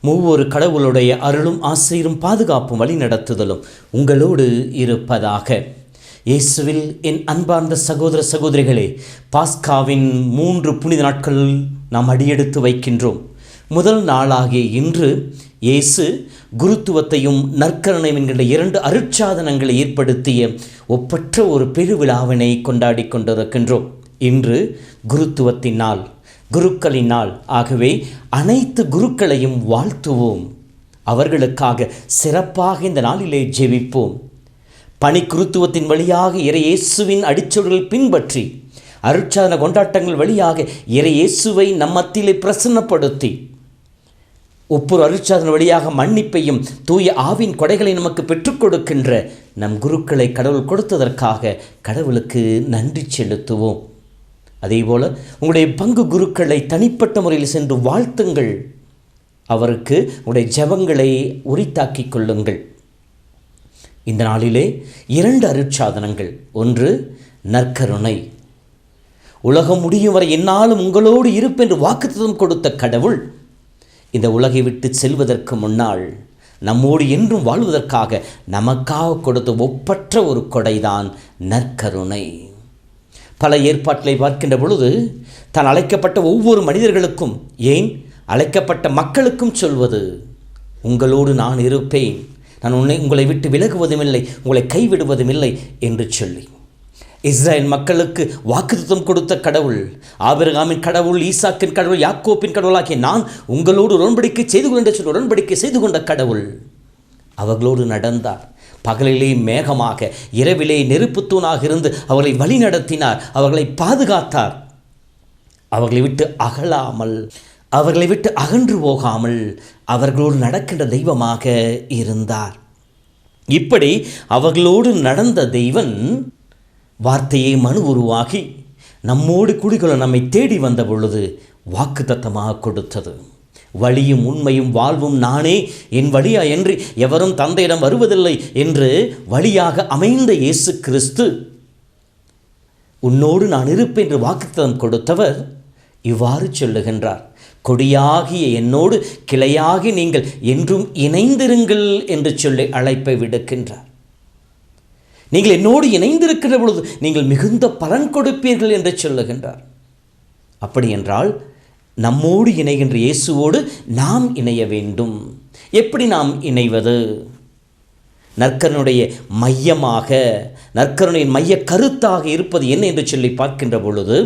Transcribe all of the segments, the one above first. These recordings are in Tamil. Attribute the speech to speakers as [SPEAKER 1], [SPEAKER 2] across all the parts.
[SPEAKER 1] மூவொரு கடவுளுடைய அருளும் ஆசிரியரும் பாதுகாப்பும் வழிநடத்துதலும் உங்களோடு இருப்பதாக. இயேசுவில் என் அன்பார்ந்த சகோதர சகோதரிகளே பாஸ்காவின் மூன்று புனித நாட்களில் நாம் அடியெடுத்து வைக்கின்றோம். முதல் நாளாகிய இன்று இயேசு குருத்துவத்தையும் நற்கரணையும் என்கின்ற இரண்டு அருட்சாதனங்களை ஏற்படுத்திய ஒப்பற்ற ஒரு பெருவிழாவினை கொண்டாடி கொண்டிருக்கின்றோம். இன்று குருத்துவத்தின் நாள். குருக்களின் நாள் ஆகவே அனைத்து குருக்களையும் வாழ்த்துவோம். அவர்களுக்காக சிறப்பாக இந்த நாளிலே ஜெபிப்போம். பணிக்குருத்துவத்தின் வழியாக இறையேசுவின் அடிச்சொல்கள் பின்பற்றி அருட்சாதன கொண்டாட்டங்கள் வழியாக இறையேசுவை நம்மத்திலே பிரசன்னப்படுத்தி ஒப்புற அருட்சாதன வழியாக மன்னிப்பையும் தூய ஆவின் கொடைகளை நமக்கு பெற்றுக் கொடுக்கின்ற நம் குருக்களை கடவுள் கொடுத்ததற்காக கடவுளுக்கு நன்றி செலுத்துவோம். அதேபோல் உங்களுடைய பங்கு குருக்களை தனிப்பட்ட முறையில் சென்று வாழ்த்துங்கள். அவருக்கு உங்களுடைய ஜெபங்களை உரித்தாக்கிக் கொள்ளுங்கள். இந்த நாளிலே இரண்டு அருட்சாதனங்கள். ஒன்று நற்கருணை. உலகம் முடியும் வரை என்னாலும் உங்களோடு இருப்பென்று வாக்குத்தம் கொடுத்த கடவுள் இந்த உலகை விட்டு செல்வதற்கு முன்னால் நம்மோடு என்றும் வாழ்வதற்காக நமக்காக கொடுத்த ஒப்பற்ற ஒரு கொடைதான் நற்கருணை. பல ஏற்பாட்டிலை பார்க்கின்ற பொழுது தான் அழைக்கப்பட்ட ஒவ்வொரு மனிதர்களுக்கும் ஏன்? அழைக்கப்பட்ட மக்களுக்கும் சொல்வது உங்களோடு நான் இருப்பேன். நான் உன்னை உங்களை விட்டு விலகுவதும் இல்லை உங்களை கைவிடுவதும் இல்லை என்று சொல்லி. இஸ்ரேல் மக்களுக்கு வாக்குத்தம் கொடுத்த கடவுள் ஆபிரகாமின் கடவுள் ஈசாக்கின் கடவுள் யாக்கோப்பின் கடவுளாகிய நான் உங்களோடு உடன்படிக்கை செய்து கொண்ட சொல்லி உடன்படிக்கை செய்து கொண்ட கடவுள் அவர்களோடு நடந்தார். பகலிலே மேகமாக இரவிலே நெருப்புத்தூணாக இருந்து அவர்களை வழிநடத்தினார் அவர்களை பாதுகாத்தார். அவர்களை விட்டு அகலாமல் அவர்களை விட்டு அகன்று போகாமல் அவர்களோடு நடக்கின்ற தெய்வமாக இருந்தார். இப்படி அவர்களோடு நடந்த தெய்வன் வார்த்தையை மனு உருவாகி நம்மோடு குடிகளை நம்மை தேடி வந்த பொழுது வாக்குத்தத்தமாக கொடுத்தது. வழியும் உண்மையும் வாழ்வும் நானே என் வழியா என்று எவரும் தந்தையிடம் வருவதில்லை என்று வழியாக அமைந்த இயேசு கிறிஸ்து உன்னோடு நான் இருப்பேன் என்று வாக்குத்தம் கொடுத்தவர் இவ்வாறு சொல்லுகின்றார். கொடியாகிய என்னோடு கிளையாகி நீங்கள் என்றும் இணைந்திருங்கள் என்று சொல்லி அழைப்பை விடுக்கின்றார். நீங்கள் என்னோடு இணைந்திருக்கிற பொழுது நீங்கள் மிகுந்த பலன் கொடுப்பீர்கள் என்று சொல்லுகின்றார். அப்படி என்றால் நம்மோடு இணைகின்ற இயேசுவோடு நாம் இணைய வேண்டும். எப்படி நாம் இணைவது? நற்கருணுடைய மையமாக நற்கருணையின் மைய கருத்தாக இருப்பது என்ன என்று சொல்லி பார்க்கின்ற பொழுது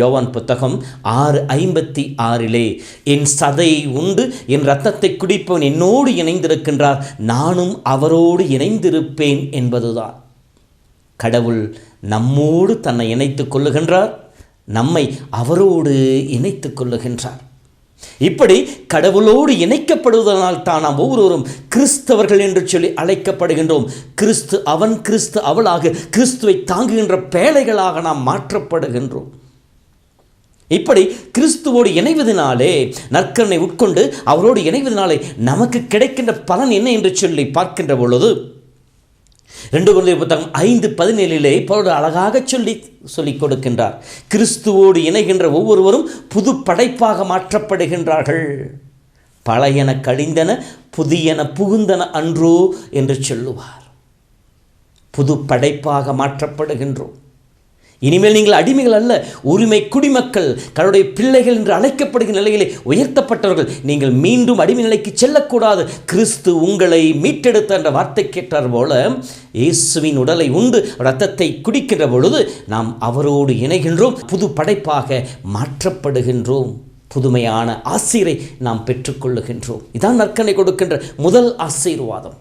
[SPEAKER 1] யோவான் புத்தகம் ஆறு ஐம்பத்தி ஆறிலே என் சதை உண்டு என் ரத்தத்தை குடிப்பவன் என்னோடு இணைந்திருக்கின்றார் நானும் அவரோடு இணைந்திருப்பேன் என்பதுதான். கடவுள் நம்மோடு தன்னை இணைத்துக் கொள்ளுகின்றார் நம்மை அவரோடு இணைத்துக் கொள்ளுகின்றார். இப்படி கடவுளோடு இணைக்கப்படுவதனால் தான் நாம் ஒவ்வொருவரும் கிறிஸ்தவர்கள் என்று சொல்லி அழைக்கப்படுகின்றோம். கிறிஸ்து அவன் கிறிஸ்து அவளாக கிறிஸ்துவை தாங்குகின்ற பேழைகளாக நாம் மாற்றப்படுகின்றோம். இப்படி கிறிஸ்துவோடு இணைவதனாலே நற்கரணை உட்கொண்டு அவரோடு இணைவதனாலே நமக்கு கிடைக்கின்ற பலன் என்ன என்று சொல்லி பார்க்கின்ற பொழுது ரெண்டு குழந்தை புத்தகம் ஐந்து பதினேழிலே பவுல் அழகாக சொல்லி சொல்லிக் கொடுக்கின்றார். கிறிஸ்துவோடு இணைகின்ற ஒவ்வொருவரும் புது படைப்பாக மாற்றப்படுகின்றார்கள். பழையன கழிந்தன புதியன புகுந்தன அன்றோ என்று சொல்லுவார். புது படைப்பாக மாற்றப்படுகின்றோம். இனிமேல் நீங்கள் அடிமைகள் அல்ல உரிமை குடிமக்கள் தன்னுடைய பிள்ளைகள் என்று அழைக்கப்படுகிற நிலையிலே உயர்த்தப்பட்டவர்கள். நீங்கள் மீண்டும் அடிமை நிலைக்கு செல்லக்கூடாது. கிறிஸ்து உங்களை மீட்டெடுத்த என்ற வார்த்தை கேட்டார் போல இயேசுவின் உடலை உண்டு ரத்தத்தை குடிக்கின்ற பொழுது நாம் அவரோடு இணைகின்றோம் புது படைப்பாக மாற்றப்படுகின்றோம். புதுமையான ஆசிரியரை நாம் பெற்றுக்கொள்ளுகின்றோம். இதான் நற்கனை கொடுக்கின்ற முதல் ஆசீர்வாதம்.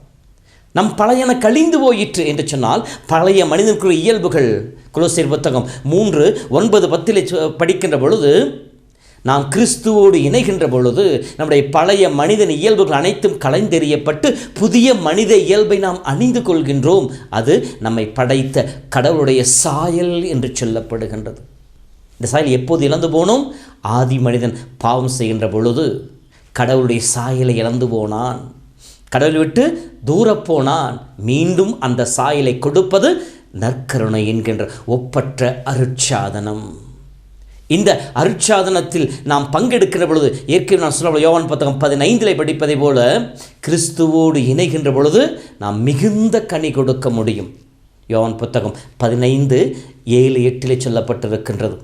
[SPEAKER 1] நம் பழையன கழிந்து போயிற்று என்று சொன்னால் பழைய மனிதனுக்குரிய இயல்புகள் குலோசியர் புத்தகம் மூன்று ஒன்பது பத்தில் படிக்கின்ற பொழுது நாம் கிறிஸ்துவோடு இணைகின்ற பொழுது நம்முடைய பழைய மனிதன் இயல்புகள் அனைத்தும் கலைந்தெறியப்பட்டு புதிய மனித இயல்பை நாம் அணிந்து கொள்கின்றோம். அது நம்மை படைத்த கடவுளுடைய சாயல் என்று சொல்லப்படுகின்றது. இந்த சாயல் எப்போது இழந்து போனோம்? ஆதி மனிதன் பாவம் செய்கின்ற பொழுது கடவுளுடைய சாயலை இழந்து போனான். கடவுளை விட்டு தூரப்போனான் மீண்டும் அந்த சாயலை கொடுப்பது நற்கருணை என்கின்ற ஒப்பற்ற அருட்சாதனம். இந்த அருட்சாதனத்தில் நாம் பங்கெடுக்கிற பொழுது ஏற்கனவே நான் சொல்ல யோவான் புத்தகம் பதினைந்தில் படிப்பதை போல கிறிஸ்துவோடு இணைகின்ற பொழுது நாம் மிகுந்த கனி கொடுக்க முடியும். யோவான் புத்தகம் பதினைந்து ஏழு எட்டிலே சொல்லப்பட்டிருக்கின்றது.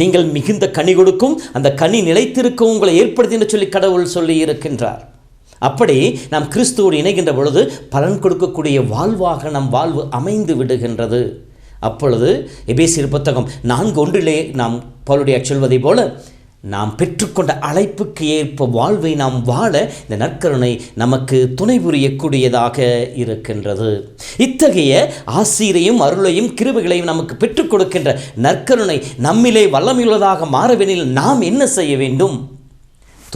[SPEAKER 1] நீங்கள் மிகுந்த கனி கொடுக்கும் அந்த கனி நிலைத்திருக்கும் உங்களை ஏற்படுத்தி என்று சொல்லி கடவுள் சொல்லி இருக்கின்றார் அப்படி நாம் கிறிஸ்துவோடு இணைகின்ற பொழுது பலன் கொடுக்கக்கூடிய வாழ்வாக நம் வாழ்வு அமைந்து விடுகின்றது. அப்பொழுது எபேசியர் புத்தகம் நான்கு ஒன்றிலே நாம் பவுலுடைய சொல்வதை போல நாம் பெற்றுக்கொண்ட அழைப்புக்கு ஏற்ப வாழ்வை நாம் வாழ இந்த நற்கருணை நமக்கு துணை புரியக்கூடியதாக இருக்கின்றது. இத்தகைய ஆசிரியையும் அருளையும் கிருபைகளையும் நமக்கு பெற்றுக் கொடுக்கின்ற நற்கருணை நம்மிலே வல்லமையுள்ளதாக மாறவெனில் நாம் என்ன செய்ய வேண்டும்?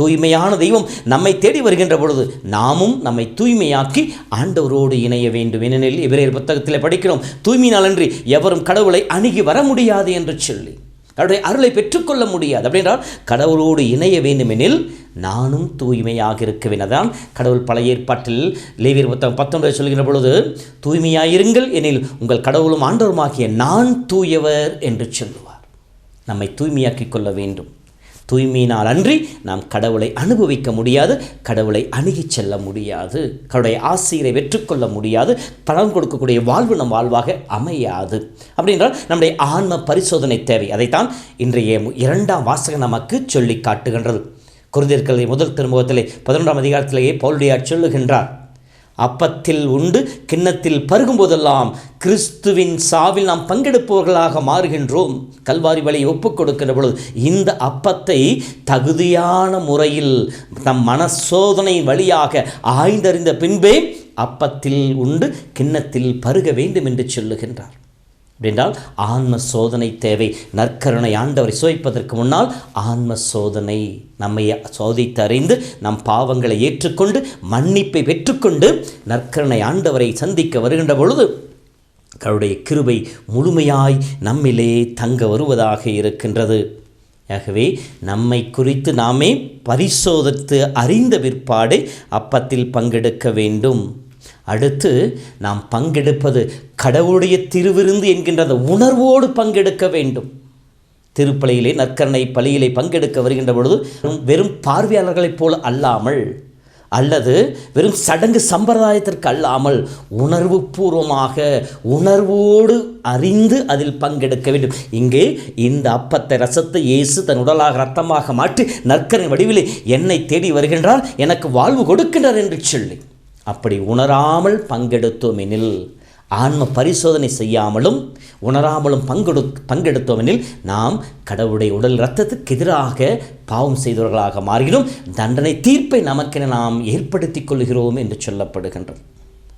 [SPEAKER 1] தூய்மையான தெய்வம் நம்மை தேடி வருகின்ற பொழுது நாமும் நம்மை தூய்மையாக்கி ஆண்டவரோடு இணைய வேண்டும். ஏனெனில் இவரையர் புத்தகத்தில் படிக்கிறோம் தூய்மையினாலன்றி எவரும் கடவுளை அணுகி வர முடியாது என்று சொல்லி. அவருடைய அருளை பெற்றுக்கொள்ள முடியாது. அப்படின்றால் கடவுளோடு இணைய வேண்டுமெனில் நானும் தூய்மையாக இருக்க அதான் கடவுள் பழைய ஏற்பாட்டில் லேவியர் புத்தகம் பத்தொன்பது சொல்கின்ற பொழுது தூய்மையாயிருங்கள் எனில் உங்கள் கடவுளும் ஆண்டவருமாகிய நான் தூயவர் என்று சொல்லுவார். நம்மை தூய்மையாக்கிக் கொள்ள வேண்டும். தூய்மையினால் அன்றி நாம் கடவுளை அனுபவிக்க முடியாது கடவுளை அணுகிச் செல்ல முடியாது கடவுளுடைய ஆசிரியரை வெற்றுக்கொள்ள முடியாது பலன் கொடுக்கக்கூடிய வாழ்வு நம் வாழ்வாக அமையாது. அப்படின்றால் நம்முடைய ஆன்ம பரிசோதனை தேவை. அதைத்தான் இன்றைய இரண்டாம் வாசகம் நமக்கு சொல்லி காட்டுகின்றது. குருந்தியர்களை முதல் திருமுகத்திலே பதினொன்றாம் அதிகாரத்திலேயே பவுலுடையார் சொல்லுகின்றார். அப்பத்தில் உண்டு கிண்ணத்தில் பருகும்போதெல்லாம் கிறிஸ்துவின் சாவில் நாம் பங்கெடுப்பவர்களாக மாறுகின்றோம். கல்வாரி வழியை ஒப்புக் கொடுக்கிற பொழுது இந்த அப்பத்தை தகுதியான முறையில் நம் மனசோதனை வழியாக ஆய்ந்தறிந்த பின்பே அப்பத்தில் உண்டு கிண்ணத்தில் பருக வேண்டும் என்று சொல்லுகின்றார். அப்படின்றால் ஆன்ம சோதனை தேவை. நற்கருணை ஆண்டவரை சோதிப்பதற்கு முன்னால் ஆன்ம சோதனை நம்மை சோதித்து அறிந்து நம் பாவங்களை ஏற்றுக்கொண்டு மன்னிப்பை பெற்றுக்கொண்டு நற்கருணை ஆண்டவரை சந்திக்க வருகின்ற பொழுது கருடைய கிருபை முழுமையாய் நம்மிலே தங்க வருவதாக இருக்கின்றது. ஆகவே நம்மை குறித்து நாமே பரிசோதித்து அறிந்த பிற்பாடு அப்பத்தில் பங்கெடுக்க வேண்டும். அடுத்து நாம் பங்கெடுப்பது கடவுளுடைய திருவிருந்து என்கின்ற அந்த உணர்வோடு பங்கெடுக்க வேண்டும். திருப்பலியிலே நற்கரணை பலியிலே பங்கெடுக்க வருகின்ற பொழுது வெறும் பார்வையாளர்களைப் போல அல்லாமல் அல்லது வெறும் சடங்கு சம்பிரதாயத்திற்கு அல்லாமல் உணர்வு பூர்வமாக உணர்வோடு அறிந்து அதில் பங்கெடுக்க வேண்டும். இங்கே இந்த அப்பத்தை ரசத்தை இயேசு தன் உடலாக ரத்தமாக மாற்றி நற்கரின் வடிவிலே என்னை தேடி வருகின்றார். எனக்கு வாழ்வு கொடுக்கின்றார் என்று சொல்லி. அப்படி உணராமல் பங்கெடுத்தோமெனில் ஆன்ம பரிசோதனை செய்யாமலும் உணராமலும் பங்கெடு பங்கெடுத்தோமெனில் நாம் கடவுளுடைய உடல் இரத்தத்துக்கு எதிராக பாவம் செய்தவர்களாக மாறுகிறோம் தண்டனை தீர்ப்பை நமக்கென நாம் ஏற்படுத்திக் கொள்கிறோம் என்று சொல்லப்படுகின்றோம்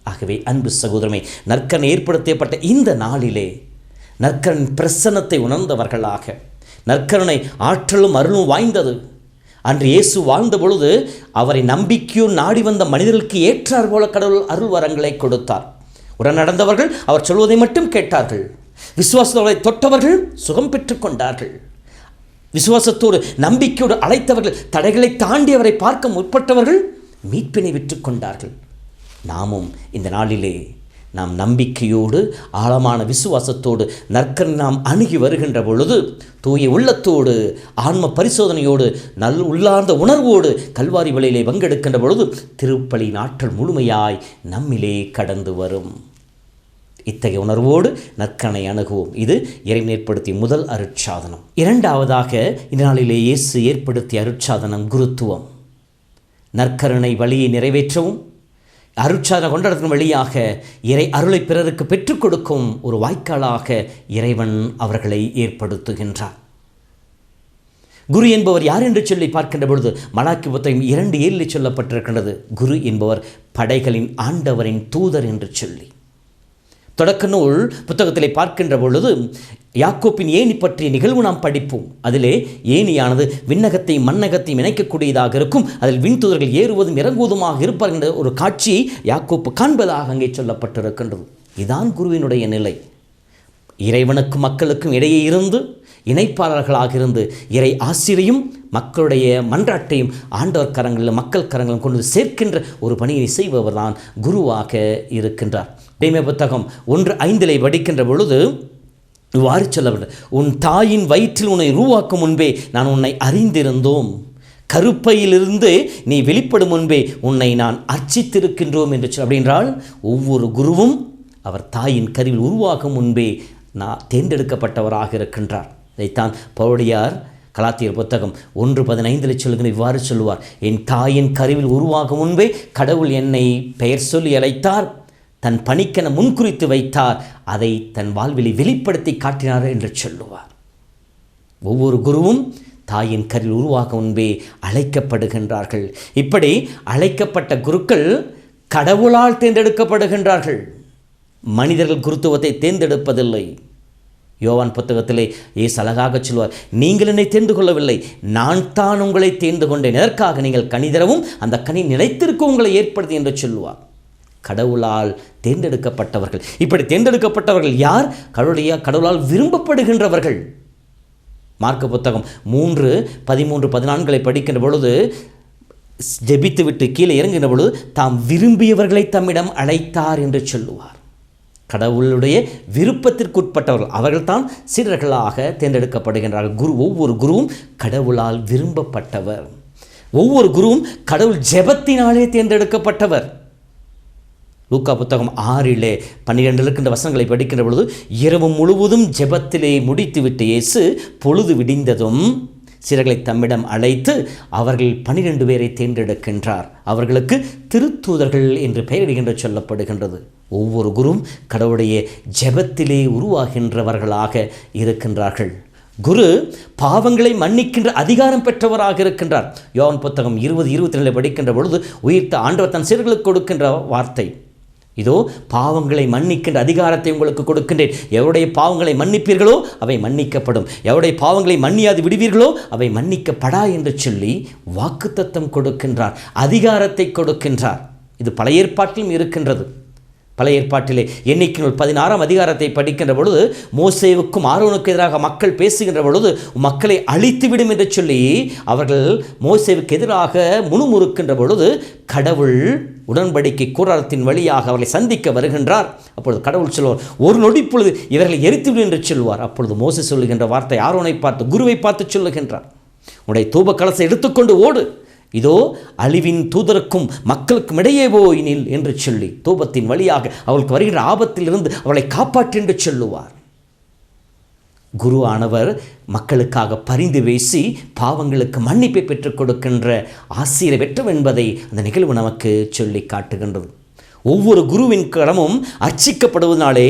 [SPEAKER 1] ஆகவே அன்பு சகோதரமே நற்கன் ஏற்படுத்தப்பட்ட இந்த நாளிலே நற்கரன் பிரசன்னத்தை உணர்ந்தவர்களாக நற்கருணை ஆற்றலும் அருளும் வாய்ந்தது. அன்று இயேசு வாழ்ந்த பொழுது அவரை நம்பிக்கையும் நாடி வந்த மனிதர்களுக்கு ஏற்றார் போல கடவுள் அருள் வரங்களை கொடுத்தார். உடன் நடந்தவர்கள் அவர் சொல்வதை மட்டும் கேட்டார்கள். விசுவாசத்தோடு தொட்டவர்கள் சுகம் பெற்றுக் கொண்டார்கள். விசுவாசத்தோடு நம்பிக்கையோடு அழைத்தவர்கள் தடைகளை தாண்டி அவரை பார்க்க முற்பட்டவர்கள் மீட்பினை விற்றுக்கொண்டார்கள் நாமும் இந்த நாளிலே நாம் நம்பிக்கையோடு ஆழமான விசுவாசத்தோடு நற்கன் நாம் அணுகி வருகின்ற பொழுது தூய உள்ளத்தோடு ஆன்ம பரிசோதனையோடு நல் உள்ளார்ந்த உணர்வோடு கல்வாரி வழியிலே பங்கெடுக்கின்ற பொழுது திருப்பலி நாட்கள் முழுமையாய் நம்மிலே கடந்து வரும். இத்தகைய உணர்வோடு நற்கனை அணுகுவோம். இது இறைவன் ஏற்படுத்திய முதல் அருட்சாதனம். இரண்டாவதாக இந்நாளிலே இயேசு ஏற்படுத்திய அருட்சாதனம் குருத்துவம். நற்கருணை வழியை நிறைவேற்றவும் அருட்சாதன கொண்டாடத்தின் வழியாக இறை அருளை பிறருக்கு பெற்றுக் கொடுக்கும் ஒரு வாய்க்காலாக இறைவன் அவர்களை ஏற்படுத்துகின்றார். குரு என்பவர் யார் என்று சொல்லி பார்க்கின்ற பொழுது மலாக்கி புத்தகம் இரண்டு ஏழில் சொல்லப்பட்டிருக்கின்றது. குரு என்பவர் படைகளின் ஆண்டவரின் தூதர் என்று சொல்லி. தொடக்க நூல் புத்தகத்திலே பார்க்கின்ற பொழுது யாக்கோப்பின் ஏணி பற்றிய நிகழ்வு நாம் படிப்போம். அதிலே ஏணியானது விண்ணகத்தையும் மண்ணகத்தையும் இணைக்கக்கூடியதாக இருக்கும். அதில் விண்துதர்கள் ஏறுவதும் இறங்குவதுமாக இருப்பார் என்ற ஒரு காட்சியை யாக்கோப்பு காண்பதாக அங்கே சொல்லப்பட்டிருக்கின்றது. இதான் குருவினுடைய நிலை. இறைவனுக்கும் மக்களுக்கும் இடையே இருந்து இணைப்பாளர்களாக இருந்து இறை ஆசிரியும் மக்களுடைய மன்றாட்டையும் ஆண்டவர் கரங்களிலும் மக்கள் கரங்களும் கொண்டு சேர்க்கின்ற ஒரு பணியை செய்பவர் தான் குருவாக இருக்கின்றார். இடைமை புத்தகம் ஒன்று ஐந்திலே படிக்கின்ற பொழுது இவ்வாறு சொல்லப்பட உன் தாயின் வயிற்றில் உன்னை உருவாக்கும் முன்பே நான் உன்னை அறிந்திருந்தோம். கருப்பையிலிருந்து நீ வெளிப்படும் முன்பே உன்னை நான் அர்ச்சித்திருக்கின்றோம் என்று சொல். அப்படின்றால் ஒவ்வொரு குருவும் அவர் தாயின் கருவில் உருவாகும் முன்பே நான் தேர்ந்தெடுக்கப்பட்டவராக இருக்கின்றார். இதைத்தான் பவுடியார் கலாத்தியர் புத்தகம் ஒன்று பதினைந்தில் சொல்லுகிற இவ்வாறு சொல்லுவார். என் தாயின் கருவில் உருவாகும் முன்பே கடவுள் என்னை பெயர் சொல்லி அழைத்தார். தன் பணிக்கென முன்குறித்து வைத்தார். அதை தன் வாழ்விலை வெளிப்படுத்தி காட்டினார் என்று சொல்லுவார். ஒவ்வொரு குருவும் தாயின் கரில் உருவாக முன்பே அழைக்கப்படுகின்றார்கள். இப்படி அழைக்கப்பட்ட குருக்கள் கடவுளால் தேர்ந்தெடுக்கப்படுகின்றார்கள். மனிதர்கள் குருத்துவத்தை தேர்ந்தெடுப்பதில்லை. யோவான் புத்தகத்திலே ஏசு அழகாக சொல்வார் நீங்கள் என்னை தேர்ந்து கொள்ளவில்லை. நான் தான் உங்களை தேர்ந்து கொண்டேன். எதற்காக? நீங்கள் கனிதரவும் அந்த கனி நிலைத்திருக்க உங்களை ஏற்படுத்தி என்று சொல்லுவார். கடவுளால் தேர்ந்தெடுக்கப்பட்டவர்கள். இப்படி தேர்ந்தெடுக்கப்பட்டவர்கள் யார்? கடவுளுடைய கடவுளால் விரும்பப்படுகின்றவர்கள். மார்க்க புத்தகம் மூன்று பதிமூன்று பதினான்களை படிக்கின்ற பொழுது ஜெபித்து விட்டு கீழே இறங்கின பொழுது தாம் விரும்பியவர்களை தம்மிடம் அழைத்தார் என்று சொல்லுவார். கடவுளுடைய விருப்பத்திற்குட்பட்டவர்கள் அவர்கள்தான் சீடர்களாக தேர்ந்தெடுக்கப்படுகின்றார்கள். குரு ஒவ்வொரு குருவும் கடவுளால் விரும்பப்பட்டவர். ஒவ்வொரு குருவும் கடவுள் ஜெபத்தினாலே தேர்ந்தெடுக்கப்பட்டவர். லூக்கா புத்தகம் ஆறிலே பன்னிரெண்டில் இருக்கின்ற வசனங்களை படிக்கின்ற பொழுது இரவு முழுவதும் ஜெபத்திலே முடித்துவிட்டு இயேசு பொழுது விடிந்ததும் சிறர்களை தம்மிடம் அழைத்து அவர்கள் பனிரெண்டு பேரை தேர்ந்தெடுக்கின்றார். அவர்களுக்கு திருத்தூதர்கள் என்று பெயரிடுகின்ற சொல்லப்படுகின்றது. ஒவ்வொரு குரும் கடவுளுடைய ஜெபத்திலே உருவாகின்றவர்களாக இருக்கின்றார்கள். குரு பாவங்களை மன்னிக்கின்ற அதிகாரம் பெற்றவராக இருக்கின்றார். யோகன் புத்தகம் இருபது இருபத்தி ரெண்டில் படிக்கின்ற பொழுது உயிர்த்த ஆண்டவர் தன் சிறுகளுக்கு கொடுக்கின்ற வார்த்தை. இதோ பாவங்களை மன்னிக்கின்ற அதிகாரத்தை உங்களுக்கு கொடுக்கின்றேன். எவருடைய பாவங்களை மன்னிப்பீர்களோ அவை மன்னிக்கப்படும். எவருடைய பாவங்களை மன்னியாது விடுவீர்களோ அவை மன்னிக்கப்படா என்று சொல்லி வாக்குத்தத்தம் கொடுக்கின்றார் அதிகாரத்தை கொடுக்கின்றார். இது பழைய ஏற்பாட்டிலும் இருக்கின்றது. பழைய ஏற்பாட்டிலே எண்ணிக்கை நூல் பதினாறாம் அதிகாரத்தை படிக்கின்ற பொழுது மோசேவுக்கும் ஆரோனுக்கு எதிராக மக்கள் பேசுகின்ற பொழுது மக்களை அழித்துவிடும் என்று சொல்லி அவர்கள் மோசேவுக்கு எதிராக முணுமுறுக்கின்ற பொழுது கடவுள் உடன்படிக்கை கூடாரத்தின் வழியாக அவர்களை சந்திக்க வருகின்றார். அப்பொழுது கடவுள் சொல்வார் ஒரு நொடி பொழுது இவர்களை எரித்துவிடும் என்று சொல்வார் அப்பொழுது மோசை சொல்லுகின்ற வார்த்தை ஆரோனை பார்த்து குருவை பார்த்து சொல்லுகின்றார். உடைய தூப கலசை எடுத்துக்கொண்டு ஓடு. இதோ அழிவின் தூதருக்கும் மக்களுக்கும் இடையே போயினில் என்று சொல்லி தூபத்தின் வழியாக அவளுக்கு வருகிற ஆபத்திலிருந்து அவளை காப்பாற்று என்று சொல்லுவார். குரு ஆனவர் மக்களுக்காக பரிந்து பேசி பாவங்களுக்கு மன்னிப்பை பெற்றுக் கொடுக்கின்ற ஆசிரியர் வெற்றம் என்பதை அந்த நிகழ்வு நமக்கு சொல்லி காட்டுகின்றது. ஒவ்வொரு குருவின் கடமும் அர்ச்சிக்கப்படுவதனாலே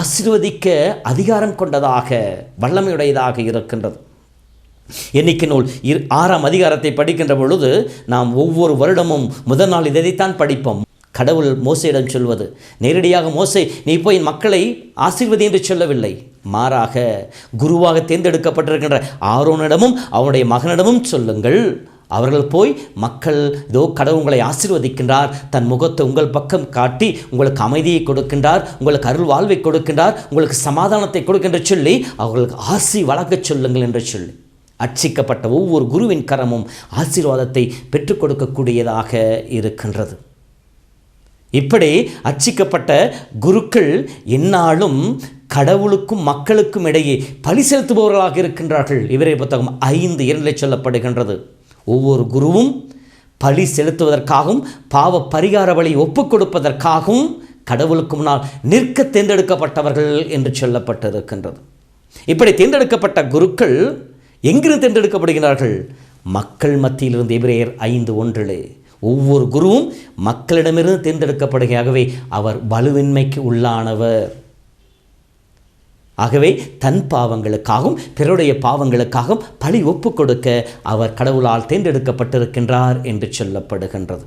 [SPEAKER 1] ஆசிர்வதிக்க அதிகாரம் கொண்டதாக வல்லமையுடையதாக இருக்கின்றது. எண்ணிக்கை நூல் இரு ஆறாம் அதிகாரத்தை படிக்கின்ற பொழுது நாம் ஒவ்வொரு வருடமும் முதல் நாள் இதைத்தான் படிப்போம். கடவுள் மோசையிடம் சொல்வது நேரடியாக மோசை நீ போய் என் மக்களை ஆசீர்வதி என்று சொல்லவில்லை. மாறாக குருவாக தேர்ந்தெடுக்கப்பட்டிருக்கின்ற ஆரோனிடமும் அவனுடைய மகனிடமும் சொல்லுங்கள். அவர்கள் போய் மக்கள் இதோ கடவுள் உங்களை ஆசீர்வதிக்கின்றார். தன் முகத்தை உங்கள் பக்கம் காட்டி உங்களுக்கு அமைதியை கொடுக்கின்றார். உங்களுக்கு அருள் வாழ்வை கொடுக்கின்றார். உங்களுக்கு சமாதானத்தை கொடுக்கின்ற சொல்லி அவர்களுக்கு ஆசி வழங்கச் சொல்லுங்கள் என்று சொல்லி. அர்ச்சிக்கப்பட்ட ஒவ்வொரு குருவின் கரமும் ஆசீர்வாதத்தை பெற்றுக் கொடுக்கக்கூடியதாக இருக்கின்றது. இப்படி அர்ச்சிக்கப்பட்ட குருக்கள் என்னாலும் கடவுளுக்கும் மக்களுக்கும் இடையே பலி செலுத்துபவர்களாக இருக்கின்றார்கள். இவரே புத்தகம் ஐந்து இரண்டில் சொல்லப்படுகின்றது. ஒவ்வொரு குருவும் பலி செலுத்துவதற்காகவும் பாவ பரிகார வழி ஒப்புக் கொடுப்பதற்காகவும் கடவுளுக்கு முன்னால் நிற்க தேர்ந்தெடுக்கப்பட்டவர்கள் என்று சொல்லப்பட்டிருக்கின்றது. இப்படி தேர்ந்தெடுக்கப்பட்ட குருக்கள் எங்கிருந்து தேர்ந்தெடுக்கப்படுகிறார்கள்? மக்கள் மத்தியிலிருந்து எபிரேயர் ஐந்து ஒன்றிலே. ஒவ்வொரு குருவும் மக்களிடமிருந்து தேர்ந்தெடுக்கப்படுகையாகவே அவர் வலுவின்மைக்கு உள்ளானவர். ஆகவே தன் பாவங்களுக்காகவும் பிறருடைய பாவங்களுக்காகவும் பழி ஒப்பு கொடுக்க அவர் கடவுளால் தேர்ந்தெடுக்கப்பட்டிருக்கின்றார் என்று சொல்லப்படுகின்றது.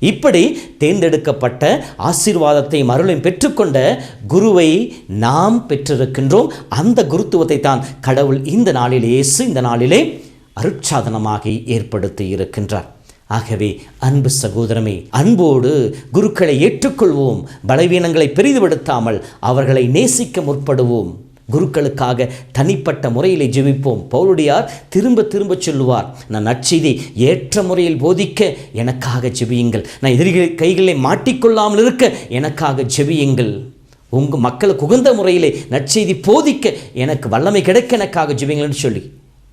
[SPEAKER 1] இப்படி தேர்ந்தெடுக்கப்பட்ட ஆசீர்வாதத்தை அருளையும் பெற்றுக்கொண்ட குருவை நாம் பெற்றிருக்கின்றோம். அந்த குருத்துவத்தை தான் கடவுள் இந்த நாளிலே இயேசு இந்த நாளிலே அருட்சாதனமாக ஏற்படுத்தி இருக்கின்றார். ஆகவே அன்பு சகோதரமே அன்போடு குருக்களை ஏற்றுக்கொள்வோம். பலவீனங்களை பெரிதுபடுத்தாமல் அவர்களை நேசிக்க முற்படுவோம். குருக்களுக்காக தனிப்பட்ட முறையிலே ஜெபிப்போம். பவுலுடையார் திரும்ப திரும்ப சொல்லுவார் நான் நற்செய்தி ஏற்ற முறையில் போதிக்க எனக்காக ஜெபியுங்கள். நான் எதிரிகள் கைகளை மாட்டிக்கொள்ளாமல் இருக்க எனக்காக ஜெபியுங்கள். உங்கள் மக்களுக்கு உகந்த முறையிலே நற்செய்தி போதிக்க எனக்கு வல்லமை கிடைக்க எனக்காக ஜெபியுங்கள்னு சொல்லி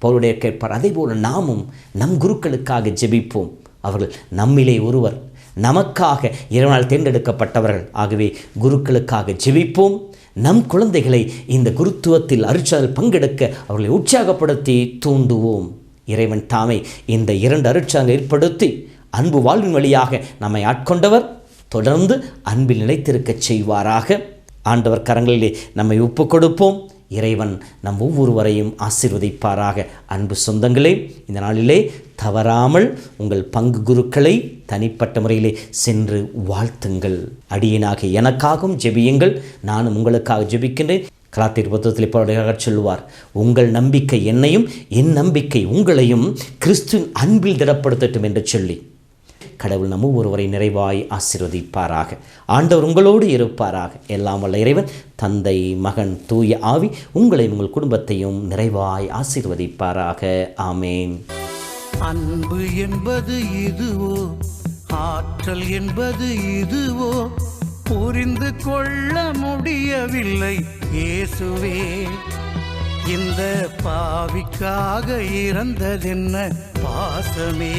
[SPEAKER 1] பவுலுடைய கேட்பார். அதே போல் நாமும் நம் குருக்களுக்காக ஜெபிப்போம். அவர்கள் நம்மிலே ஒருவர் நமக்காக இரவனால் தேர்ந்தெடுக்கப்பட்டவர்கள். ஆகவே குருக்களுக்காக ஜெபிப்போம். நம் குழந்தைகளை இந்த குருத்துவத்தில் அருட்சாதல் பங்கெடுக்க அவர்களை உற்சாகப்படுத்தி தூண்டுவோம். இறைவன் தாமே இந்த இரண்டு அருட்சாங்க ஏற்படுத்தி அன்பு வாழ்வின் வழியாக நம்மை ஆட்கொண்டவர் தொடர்ந்து அன்பில் நிலைத்திருக்கச் செய்வாராக. ஆண்டவர் கரங்களிலே நம்மை ஒப்புக் கொடுப்போம் இறைவன் நம் ஒவ்வொருவரையும் ஆசீர்வதிப்பாராக. அன்பு சொந்தங்களே இந்த நாளிலே தவறாமல் உங்கள் பங்கு குருக்களை தனிப்பட்ட முறையிலே சென்று வாழ்த்துங்கள். அடியனாக எனக்காகவும் ஜெபியுங்கள். நானும் உங்களுக்காக ஜெபிக்கின்றேன். கலாத்திரி புத்தகத்தில் இப்போ சொல்லுவார் உங்கள் நம்பிக்கை என்னையும் என் நம்பிக்கை உங்களையும் கிறிஸ்துவின் அன்பில் திடப்படுத்தட்டும் என்று சொல்லி. கடவுள் நம்ம ஒருவரை நிறைவாய் ஆசீர்வதிப்பாராக. ஆண்டவர் உங்களோடு இருப்பாராக. எல்லாம் வல்ல இறைவன் தந்தை மகன் தூய ஆவி உங்களை உங்கள் குடும்பத்தையும் நிறைவாய் ஆசிர்வதிப்பாராக. ஆமேன்.
[SPEAKER 2] அன்பு என்பது இதுவோ? ஆற்றல் என்பது இதுவோ? புரிந்து கொள்ள முடியவில்லை இயேசுவே. இந்த பாவிக்காக இறந்ததென்ன பாசமே?